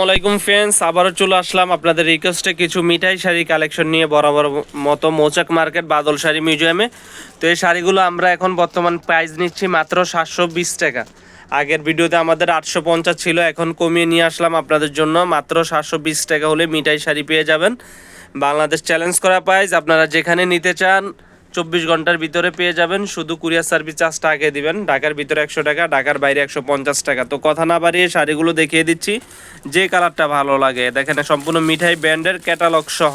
আসসালামাইকুম ফ্রেন্ডস আবারও চলে আসলাম আপনাদের রিকোয়েস্টে কিছু মিঠাই শাড়ি কালেকশন নিয়ে বরাবর মতো মৌচাক মার্কেট বাদল শাড়ি মিউজিয়ামে তো এই শাড়িগুলো আমরা এখন বর্তমান প্রাইস নিচ্ছি মাত্র সাতশো বিশ টাকা। আগের ভিডিওতে আমাদের আটশো পঞ্চাশ ছিল, এখন কমিয়ে নিয়ে আসলাম আপনাদের জন্য মাত্র সাতশো বিশ টাকা হলে মিঠাই শাড়ি পেয়ে যাবেন। বাংলাদেশ চ্যালেঞ্জ করা প্রাইস আপনারা যেখানে নিতে চান চব্বিশ ঘণ্টার ভিতরে পেয়ে যাবেন। শুধু কুরিয়ার সার্ভিস চার্জটা আগে দিবেন। ঢাকার ভিতরে একশো টাকা, ঢাকার বাইরে একশো পঞ্চাশ টাকা। তো কথা না বাড়িয়ে শাড়িগুলো দেখিয়ে দিচ্ছি। যে কালারটা ভালো লাগে, দেখেন সম্পূর্ণ মিঠাই ব্র্যান্ডের ক্যাটালগ সহ।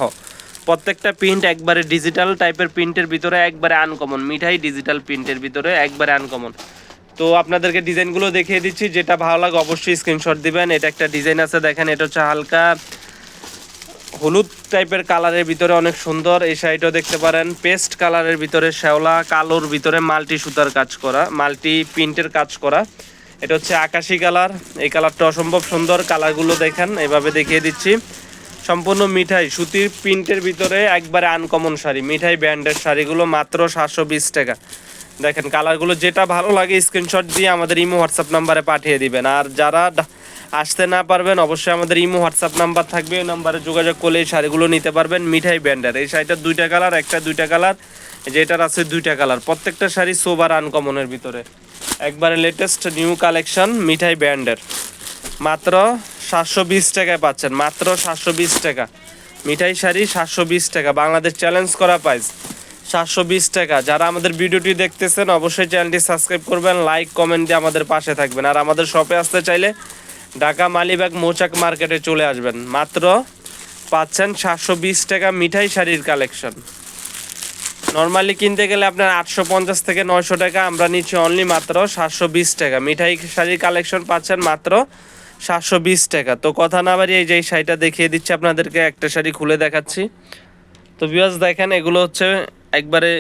প্রত্যেকটা প্রিন্ট একবারে ডিজিটাল টাইপের প্রিন্টের ভিতরে একবারে আনকমন মিঠাই ডিজিটাল প্রিন্টের ভিতরে একবারে আনকমন তো আপনাদেরকে ডিজাইনগুলো দেখিয়ে দিচ্ছি। যেটা ভালো লাগে অবশ্যই স্ক্রিনশট দিবেন। এটা একটা ডিজাইন আছে, দেখেন এটা হচ্ছে হালকা হলুদ টাইপের কালারের ভিতরে অনেক সুন্দর। এই শাড়িটাও দেখতে পারেন। পেস্ট কালারের ভিতরে শ্যাওলা, কালোর ভিতরে মাল্টি সুতার কাজ করা, মাল্টি প্রিন্টের কাজ করা। এটা হচ্ছে আকাশি কালার। এই কালারটা অসম্ভব সুন্দর। কালারগুলো দেখেন, এভাবে দেখিয়ে দিচ্ছি। সম্পূর্ণ মিঠাই, সুতির প্রিন্টের ভিতরে একবারে আনকমন শাড়ি। মিঠাই ব্র্যান্ডের শাড়িগুলো মাত্র সাতশো বিশ টাকা। দেখেন, কালারগুলো যেটা ভালো লাগে স্ক্রিনশট দিয়ে আমাদের ইমো হোয়াটসঅ্যাপ নাম্বারে পাঠিয়ে দিবেন। আর যারা আসতে না পারবেন, অবশ্যই আমাদের ইমো, হোয়াটসঅ্যাপ নাম্বার থাকবে। ওই নাম্বারে যোগাযোগ করলে এই শাড়িগুলো নিতে পারবেন, মিঠাই ব্র্যান্ডের। এই শাড়িটার দুইটা কালার, একটা দুইটা কালার। যেটার আছে দুইটা কালার। প্রত্যেকটা শাড়ি সোবার আনকমনের ভিতরে। একবারে লেটেস্ট নিউ কালেকশন মিঠাই ব্যান্ডের মাত্র সাতশো বিশ টাকায় পাচ্ছেন, মাত্র সাতশো বিশ টাকা। মিঠাই শাড়ি সাতশো বিশ টাকা। বাংলাদেশ চ্যালেঞ্জ করা প্রাইস সাতশো বিশ টাকা। যারা আমাদের ভিডিওটি দেখতেছেন, অবশ্যই চ্যানেলটি সাবস্ক্রাইব করবেন লাইক কমেন্ট দিয়ে আমাদের পাশে থাকবেন। আর আমাদের শপে আসতে চাইলে ঢাকা মালিবাগ মৌচাক মার্কেটে চলে আসবেন। মাত্র পাচ্ছেন সাতশো বিশ টাকা মিঠাই শাড়ির কালেকশন। নর্মালি কিনতে গেলে আপনার আটশো পঞ্চাশ থেকে নয়শো টাকা, আমরা নিচ্ছি অনলি মাত্র সাতশো বিশ টাকা। মিঠাই শাড়ির কালেকশন পাচ্ছেন মাত্র সাতশো বিশ টাকা। তো কথা না বাড়িয়ে এই যে শাড়িটা দেখিয়ে দিচ্ছি আপনাদেরকে, একটা শাড়ি খুলে দেখাচ্ছি। তো বিয়াস দেখেন, এগুলো হচ্ছে একবারে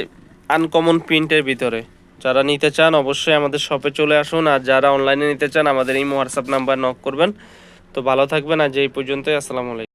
আনকমন প্রিন্টের ভিতরে। যারা নিতে চান অবশ্যই আমাদের শপে চলে আসুন। আর যারা অনলাইনে নিতে চান, আমাদের এই হোয়াটসঅ্যাপ নাম্বার নক করবেন। তো ভালো থাকবেন। আর যেই পর্যন্তই। আসসালামু আলাইকুম।